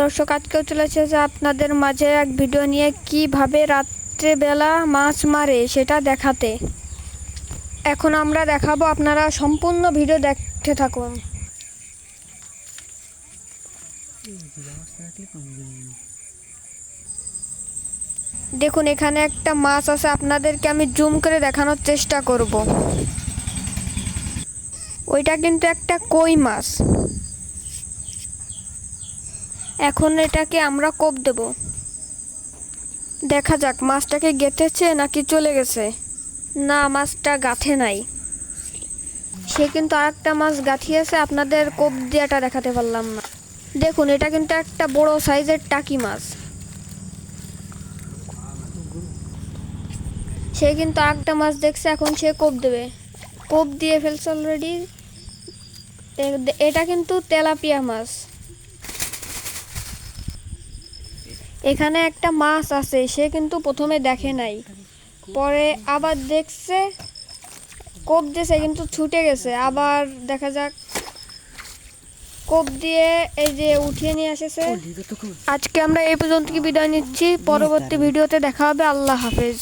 দর্শক, আজকেও চলে এসেছে আপনাদের মাঝে এক ভিডিও নিয়ে কীভাবে রাত্রেবেলা মাছ মারে সেটা দেখাতে। এখন আমরা দেখাবো, আপনারা সম্পূর্ণ ভিডিও দেখতে থাকুন। দেখুন, এখানে একটা মাছ আছে, আপনাদেরকে আমি জুম করে দেখানোর চেষ্টা করব। ওইটা কিন্তু একটা কই মাছ। এখন এটাকে আমরা কোপ দেব। দেখা যাক, মাছটাকে গেঁথেছে নাকি চলে গেছে? না, মাছটা গাঁথে নাই। সে কিন্তু আরেকটা মাছ গাঁথিয়েছে, আপনাদের কোপ দিয়াটা দেখাতে পারলাম না। দেখুন, এটা কিন্তু একটা বড় সাইজের টাকি মাছ। সে কিন্তু আরেকটা মাছ দেখছে, এখন সে কোপ দেবে। কোপ দিয়ে ফেলছে অলরেডি এটা কিন্তু তেলাপিয়া মাছ। এখানে একটা মাছ আছে সে কিন্তু প্রথমে দেখে নাই। পরে আবার দেখছে কোপ দিয়েছে কিন্তু ছুটে গেছে। আবার দেখা যাক কোপ দিয়ে এই যে উঠিয়ে নিয়ে এসেছে। আজকে আমরা এই পর্যন্ত কি বিদায় নিচ্ছি। পরবর্তী ভিডিওতে দেখা হবে। আল্লাহ হাফেজ।